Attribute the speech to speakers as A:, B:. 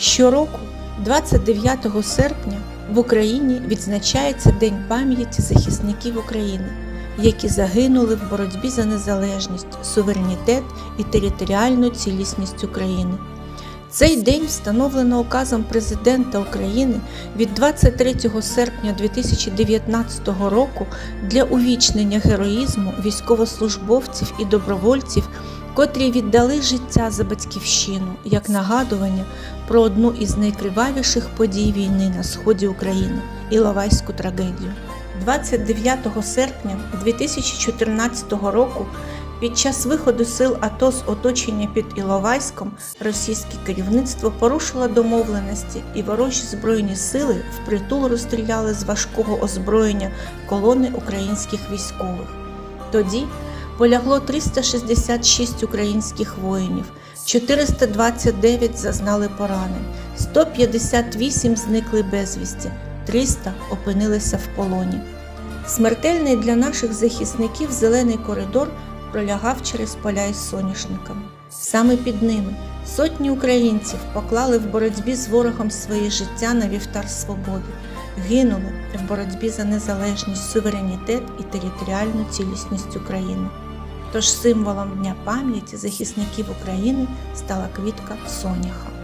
A: Щороку, 29 серпня, в Україні відзначається День пам'яті захисників України, які загинули в боротьбі за незалежність, суверенітет і територіальну цілісність України. Цей день встановлено указом президента України від 23 серпня 2019 року для увічнення героїзму військовослужбовців і добровольців, котрі віддали життя за батьківщину як нагадування про одну із найкривавіших подій війни на сході України Іловайську трагедію. 29 серпня 2014 року під час виходу сил АТО з оточення під Іловайськом російське керівництво порушило домовленості і ворожі збройні сили впритул розстріляли з важкого озброєння колони українських військових. Тоді полягло 366 українських воїнів, 429 зазнали поранень, 158 зникли безвісті, 300 опинилися в полоні. Смертельний для наших захисників зелений коридор пролягав через поля із соняшниками. Саме під ними сотні українців поклали в боротьбі з ворогом своє життя на вівтар свободи, гинули в боротьбі за незалежність, суверенітет і територіальну цілісність України. Тож символом Дня пам'яті захисників України стала квітка соняха.